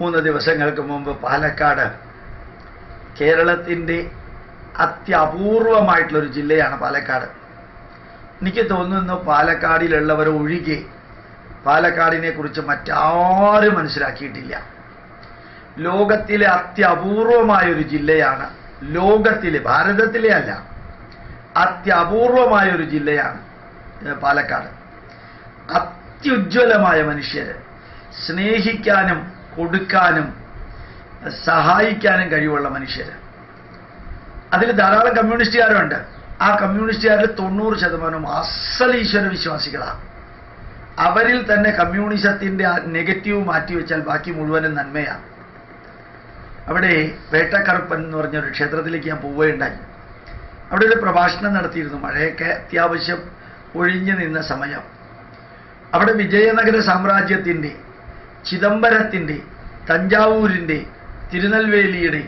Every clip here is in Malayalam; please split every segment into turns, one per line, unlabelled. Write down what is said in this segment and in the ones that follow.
മൂന്ന് ദിവസങ്ങൾക്ക് മുമ്പ് പാലക്കാട് കേരളത്തിന്റെ അത്യപൂർവമായിട്ടുള്ളൊരു ജില്ലയാണ് പാലക്കാട്. എനിക്ക് തോന്നുന്നു പാലക്കാടിലുള്ളവർ ഒഴികെ പാലക്കാടിനെ കുറിച്ച് മറ്റാരും മനസ്സിലാക്കിയിട്ടില്ല. ലോകത്തിലെ അത്യപൂർവമായൊരു ജില്ലയാണ് ലോകത്തിലെ ഭാരതത്തിലെ അല്ല അത്യപൂർവമായൊരു ജില്ലയാണ് പാലക്കാട്. അത്യുജ്വലമായ മനുഷ്യർ സ്നേഹിക്കാനും കൊടുക്കാനും സഹായിക്കാനും കഴിവുള്ള മനുഷ്യർ അതിൽ ധാരാളം കമ്മ്യൂണിസ്റ്റുകാരുണ്ട്. ആ കമ്മ്യൂണിസ്റ്റുകാരിൽ തൊണ്ണൂറ് ശതമാനവും അസൽ ഈശ്വര വിശ്വാസികളാണ് അവരിൽ തന്നെ കമ്മ്യൂണിസത്തിന്റെ നെഗറ്റീവ് മാറ്റിവെച്ചാൽ ബാക്കി മുഴുവനും നന്മയാണ് അവിടെ വേട്ടക്കറുപ്പൻ എന്ന് പറഞ്ഞ ഒരു ക്ഷേത്രത്തിലേക്ക് ഞാൻ പോവുകയുണ്ടായി. അവിടെ ഒരു പ്രഭാഷണം നടത്തിയിരുന്നു. മഴയൊക്കെ അത്യാവശ്യം ഒഴിഞ്ഞു നിന്ന സമയം. അവിടെ വിജയനഗര സാമ്രാജ്യത്തിന്റെ ചിദംബരത്തിന്റെ തഞ്ചാവൂരിന്റെ തിരുനെൽവേലിയുടെ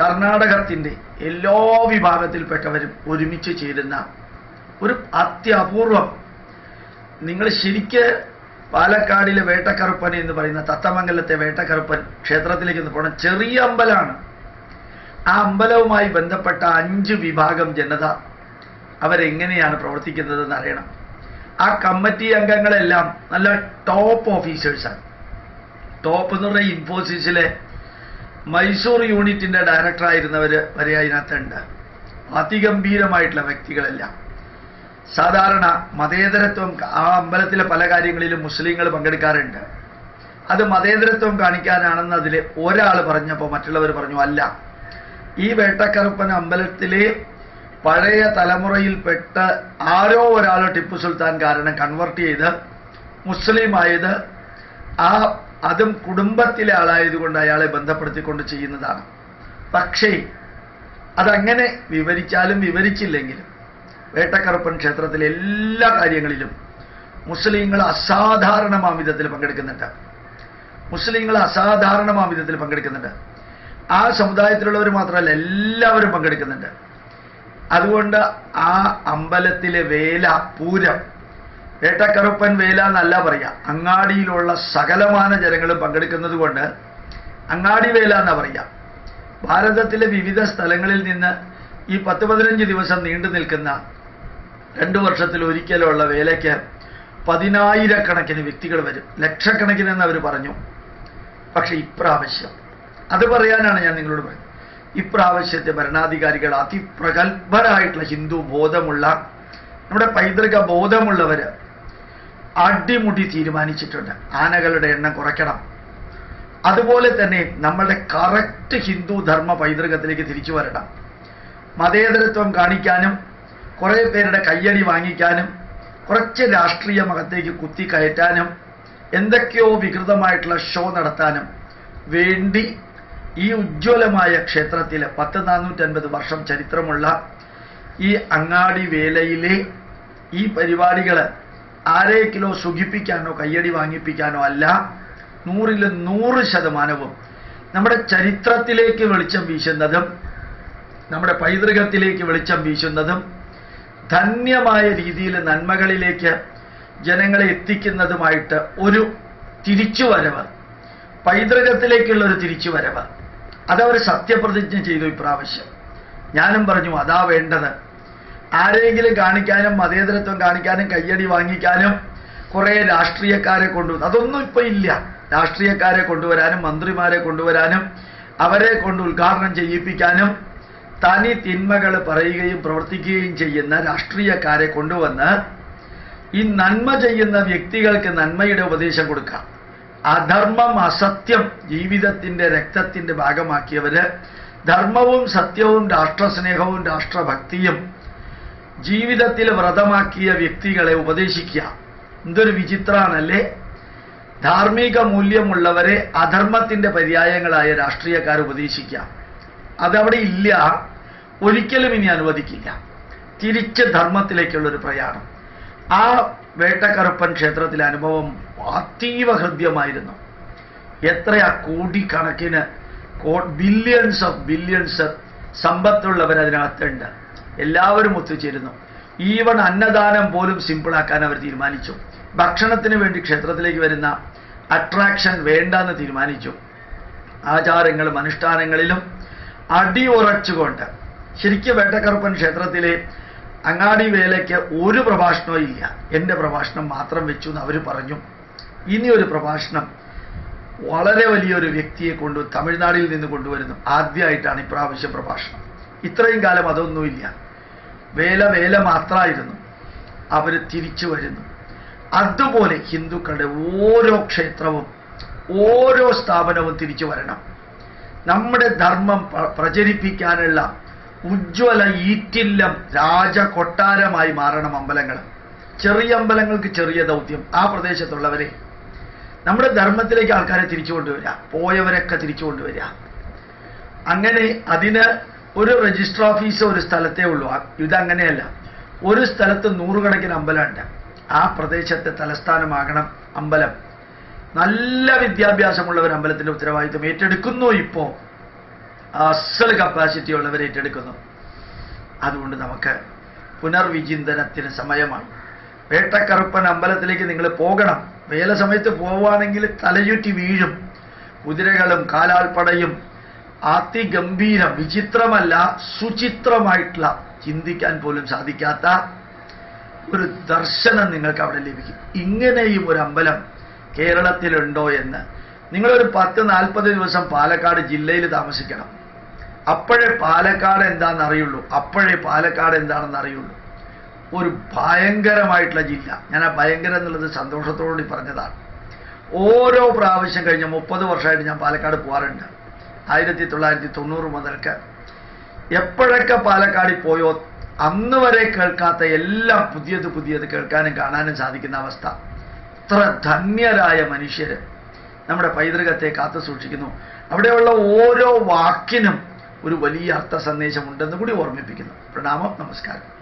കർണാടകത്തിന്റെ എല്ലാ വിഭാഗത്തിൽപ്പെട്ടവരും ഒരുമിച്ച് ചേരുന്ന ഒരു അത്യപൂർവം നിങ്ങൾ ശരിക്ക് പാലക്കാടിലെ വേട്ടക്കറുപ്പൻ എന്ന് പറയുന്ന തത്തമംഗലത്തെ വേട്ടക്കറുപ്പൻ ക്ഷേത്രത്തിലേക്ക് ഒന്ന് പോകണം. ചെറിയ അമ്പലമാണ്. ആ അമ്പലവുമായി ബന്ധപ്പെട്ട അഞ്ച് വിഭാഗം ജനത അവരെങ്ങനെയാണ് പ്രവർത്തിക്കുന്നതെന്ന് അറിയണം. ആ കമ്മിറ്റി അംഗങ്ങളെല്ലാം നല്ല ടോപ്പ് ഓഫീസേഴ്സാണ്. ടോപ്പ് എന്ന് പറഞ്ഞാൽ ഇൻഫോസിസിലെ മൈസൂർ യൂണിറ്റിന്റെ ഡയറക്ടറായിരുന്നവർ വരെ അതിനകത്തുണ്ട് അതിഗംഭീരമായിട്ടുള്ള വ്യക്തികളെല്ലാം. സാധാരണ മതേതരത്വം ആ അമ്പലത്തിലെ പല കാര്യങ്ങളിലും മുസ്ലിങ്ങൾ പങ്കെടുക്കാറുണ്ട്. അത് മതേതരത്വം കാണിക്കാനാണെന്ന് അതിൽ ഒരാൾ പറഞ്ഞപ്പോൾ മറ്റുള്ളവർ പറഞ്ഞു അല്ല. ഈ വേട്ടക്കറുപ്പൻ അമ്പലത്തിലെ പഴയ തലമുറയിൽപ്പെട്ട ആരോ ഒരാൾ ടിപ്പു സുൽത്താൻ കാരണം കൺവെർട്ട് ചെയ്ത് മുസ്ലിം ആയത് ആ അതും കുടുംബത്തിലെ ആളായതുകൊണ്ട് അയാളെ ബന്ധപ്പെടുത്തിക്കൊണ്ട് ചെയ്യുന്നതാണ്. പക്ഷേ അതങ്ങനെ വിവരിച്ചാലും വിവരിച്ചില്ലെങ്കിലും വേട്ടക്കറുപ്പൻ ക്ഷേത്രത്തിലെ എല്ലാ കാര്യങ്ങളിലും മുസ്ലിങ്ങൾ അസാധാരണമാം വിധത്തിൽ പങ്കെടുക്കുന്നുണ്ട്. മുസ്ലിങ്ങൾ അസാധാരണമാം വിധത്തിൽ പങ്കെടുക്കുന്നുണ്ട്. ആ സമുദായത്തിലുള്ളവർ മാത്രമല്ല എല്ലാവരും പങ്കെടുക്കുന്നുണ്ട്. അതുകൊണ്ട് ആ അമ്പലത്തിലെ വേല പൂരം വേട്ടക്കറുപ്പൻ വേല എന്നല്ല പറയാ. അങ്ങാടിയിലുള്ള സകലമാന ജനങ്ങളും പങ്കെടുക്കുന്നത് കൊണ്ട് അങ്ങാടി വേല എന്നാ പറയാ. ഭാരതത്തിലെ വിവിധ സ്ഥലങ്ങളിൽ നിന്ന് ഈ പത്ത് പതിനഞ്ച് ദിവസം നീണ്ടു നിൽക്കുന്ന രണ്ടു വർഷത്തിൽ ഒരിക്കലുള്ള വേലയ്ക്ക് പതിനായിരക്കണക്കിന് വ്യക്തികൾ വരും. ലക്ഷക്കണക്കിന് എന്ന് അവർ പറഞ്ഞു. പക്ഷെ ഇപ്രാവശ്യം അത് പറയാനാണ് ഞാൻ നിങ്ങളോട് പറയുന്നത്. ഇപ്രാവശ്യത്തെ ഭരണാധികാരികൾ അതിപ്രഗത്ഭരായിട്ടുള്ള ഹിന്ദു ബോധമുള്ള നമ്മുടെ പൈതൃക ബോധമുള്ളവര് അടിമുടി തീരുമാനിച്ചിട്ടുണ്ട്. ആനകളുടെ എണ്ണം കുറയ്ക്കണം. അതുപോലെ തന്നെ നമ്മളുടെ കറക്റ്റ് ഹിന്ദു ധർമ്മ പൈതൃകത്തിലേക്ക് തിരിച്ചു വരണം. മതേതരത്വം കാണിക്കാനും കുറേ പേരുടെ കയ്യടി വാങ്ങിക്കാനും കുറച്ച് രാഷ്ട്രീയ മതത്തേക്ക് കുത്തി കയറ്റാനും എന്തൊക്കെയോ വികൃതമായിട്ടുള്ള ഷോ നടത്താനും വേണ്ടി ഈ ഉജ്ജ്വലമായ ക്ഷേത്രത്തിൽ പത്ത് നാനൂറ്റൻപത് വർഷം ചരിത്രമുള്ള ഈ അങ്ങാടി വേലയിലെ ഈ പരിപാടികൾ ആരെക്കിലോ സുഖിപ്പിക്കാനോ കയ്യടി വാങ്ങിപ്പിക്കാനോ അല്ല നൂറിൽ നൂറ് ശതമാനവും നമ്മുടെ ചരിത്രത്തിലേക്ക് വെളിച്ചം വീശുന്നതും നമ്മുടെ പൈതൃകത്തിലേക്ക് വെളിച്ചം വീശുന്നതും ധന്യമായ രീതിയിൽ നന്മകളിലേക്ക് ജനങ്ങളെ എത്തിക്കുന്നതുമായിട്ട് ഒരു തിരിച്ചുവരവ് പൈതൃകത്തിലേക്കുള്ള ഒരു തിരിച്ചുവരവ്. അതവർ സത്യപ്രതിജ്ഞ ചെയ്തു ഇപ്രാവശ്യം. ഞാനും പറഞ്ഞു അതാ വേണ്ടത്. ആരെങ്കിലും കാണിക്കാനും മതേതരത്വം കാണിക്കാനും കയ്യടി വാങ്ങിക്കാനും കുറേ രാഷ്ട്രീയക്കാരെ കൊണ്ടു അതൊന്നും ഇപ്പൊ ഇല്ല. രാഷ്ട്രീയക്കാരെ കൊണ്ടുവരാനും മന്ത്രിമാരെ കൊണ്ടുവരാനും അവരെ കൊണ്ട് ഉദ്ഘാടനം ചെയ്യിപ്പിക്കാനും തനി തിന്മകൾ പറയുകയും പ്രവർത്തിക്കുകയും ചെയ്യുന്ന രാഷ്ട്രീയക്കാരെ കൊണ്ടുവന്ന് ഈ നന്മ ചെയ്യുന്ന വ്യക്തികൾക്ക് നന്മയുടെ ഉപദേശം കൊടുക്കാം. അധർമ്മം അസത്യം ജീവിതത്തിന്റെ രക്തത്തിന്റെ ഭാഗമാക്കിയവര് ധർമ്മവും സത്യവും രാഷ്ട്രസ്നേഹവും രാഷ്ട്രഭക്തിയും ജീവിതത്തിൽ വ്രതമാക്കിയ വ്യക്തികളെ ഉപദേശിക്കുക. എന്തൊരു വിചിത്രാണല്ലേ? ധാർമ്മിക മൂല്യമുള്ളവരെ അധർമ്മത്തിന്റെ പര്യായങ്ങളായ രാഷ്ട്രീയക്കാർ ഉപദേശിക്കുക. അതവിടെ ഇല്ല. ഒരിക്കലും ഇനി അനുവദിക്കില്ല. തിരിച്ച് ധർമ്മത്തിലേക്കുള്ളൊരു പ്രയാണം. ആ വേട്ടക്കറുപ്പൻ ക്ഷേത്രത്തിലെ അനുഭവം അതീവ ഹൃദ്യമായിരുന്നു. എത്രയാ കോടിക്കണക്കിന് ബില്യൺസ് ഓഫ് ബില്യൺസ് സമ്പത്തുള്ളവർ അതിനകത്തുണ്ട് എല്ലാവരും ഒത്തുചേരുന്നു. ഈവൺ അന്നദാനം പോലും സിമ്പിളാക്കാൻ അവർ തീരുമാനിച്ചു. ഭക്ഷണത്തിന് വേണ്ടി ക്ഷേത്രത്തിലേക്ക് വരുന്ന അട്രാക്ഷൻ വേണ്ടെന്ന് തീരുമാനിച്ചു. ആചാരങ്ങളും അനുഷ്ഠാനങ്ങളിലും അടിയുറച്ചുകൊണ്ട് ശരിക്കും വേട്ടക്കറുപ്പൻ ക്ഷേത്രത്തിലെ അങ്ങാടി വേലയ്ക്ക് ഒരു പ്രഭാഷണവും ഇല്ല. എന്റെ പ്രഭാഷണം മാത്രം വെച്ചു എന്ന് അവർ പറഞ്ഞു. ഇനി ഒരു പ്രഭാഷണം വളരെ വലിയൊരു വ്യക്തിയെ കൊണ്ട് തമിഴ്നാട്ടിൽ നിന്ന് കൊണ്ടുവരുന്നു. ആദ്യമായിട്ടാണ് ഇപ്രാവശ്യം പ്രഭാഷണം. ഇത്രയും കാലം അതൊന്നുമില്ല. വേല വേല മാത്രമായിരുന്നു അവർ തിരിച്ചു വരുന്നു. അതുപോലെ ഹിന്ദുക്കളുടെ ഓരോ ക്ഷേത്രവും ഓരോ സ്ഥാപനവും തിരിച്ചു വരണം. നമ്മുടെ ധർമ്മം പ്രചരിപ്പിക്കാനുള്ള ഉജ്ജ്വല ഈറ്റില്ലം രാജകൊട്ടാരമായി മാറണം അമ്പലങ്ങൾ. ചെറിയ അമ്പലങ്ങൾക്ക് ചെറിയ ദൗത്യം ആ പ്രദേശത്തുള്ളവരെ. നമ്മുടെ ധർമ്മത്തിലേക്ക് ആൾക്കാരെ തിരിച്ചു കൊണ്ടുവരിക പോയവരൊക്കെ തിരിച്ചു കൊണ്ടുവരിക. അങ്ങനെ അതിന് ഒരു രജിസ്റ്റർ ഓഫീസ് ഒരു സ്ഥലത്തേ ഉള്ളൂ. ഇതങ്ങനെയല്ല. ഒരു സ്ഥലത്ത് നൂറുകണക്കിന് അമ്പലമുണ്ട്. ആ പ്രദേശത്തെ തലസ്ഥാനമാകണം അമ്പലം. നല്ല വിദ്യാഭ്യാസമുള്ള ഒരു അമ്പലത്തിന്റെ ഉത്തരവാദിത്വം ഏറ്റെടുക്കുന്നു ഇപ്പോൾ അസൽ കപ്പാസിറ്റി ഉള്ളവർ ഏറ്റെടുക്കുന്നു. അതുകൊണ്ട് നമുക്ക് പുനർവിചിന്തനത്തിന് സമയമാണ്. വേട്ടക്കറുപ്പൻ അമ്പലത്തിലേക്ക് നിങ്ങൾ പോകണം. വേല സമയത്ത് പോവുകയാണെങ്കിൽ തലയുറ്റി വീഴും. കുതിരകളും കാലാൾപ്പടയും അതിഗംഭീരം വിചിത്രമല്ല സുചിത്രമായിട്ടുള്ള ചിന്തിക്കാൻ പോലും സാധിക്കാത്ത ഒരു ദർശനം നിങ്ങൾക്ക് അവിടെ ലഭിക്കും. ഇങ്ങനെയും ഒരു അമ്പലം കേരളത്തിലുണ്ടോ എന്ന്. നിങ്ങളൊരു പത്ത് നാൽപ്പത് ദിവസം പാലക്കാട് ജില്ലയിൽ താമസിക്കണം. അപ്പോഴേ പാലക്കാട് എന്താണെന്ന് അറിയുള്ളൂ അപ്പോഴേ പാലക്കാട് എന്താണെന്ന് അറിയുള്ളൂ ഒരു ഭയങ്കരമായിട്ടുള്ള ജില്ല. ഞാൻ ആ ഭയങ്കരം എന്നുള്ളത് സന്തോഷത്തോടുകൂടി പറഞ്ഞതാണ്. ഓരോ പ്രാവശ്യം കഴിഞ്ഞ മുപ്പത് വർഷമായിട്ട് ഞാൻ പാലക്കാട് പോകാറുണ്ട്. ആയിരത്തി തൊള്ളായിരത്തി തൊണ്ണൂറ് മുതൽക്ക്. എപ്പോഴൊക്കെ പാലക്കാടിൽ പോയോ അന്ന് വരെ കേൾക്കാത്ത എല്ലാം പുതിയത് പുതിയത് കേൾക്കാനും കാണാനും സാധിക്കുന്ന അവസ്ഥ. ഇത്ര ധന്യരായ മനുഷ്യര് നമ്മുടെ പൈതൃകത്തെ കാത്തു സൂക്ഷിക്കുന്നു. അവിടെയുള്ള ഓരോ വാക്കിനും ഒരു വലിയ അർത്ഥ സന്ദേശമുണ്ടെന്ന് കൂടി ഓർമ്മിപ്പിക്കുന്നു. പ്രണാമം നമസ്കാരം.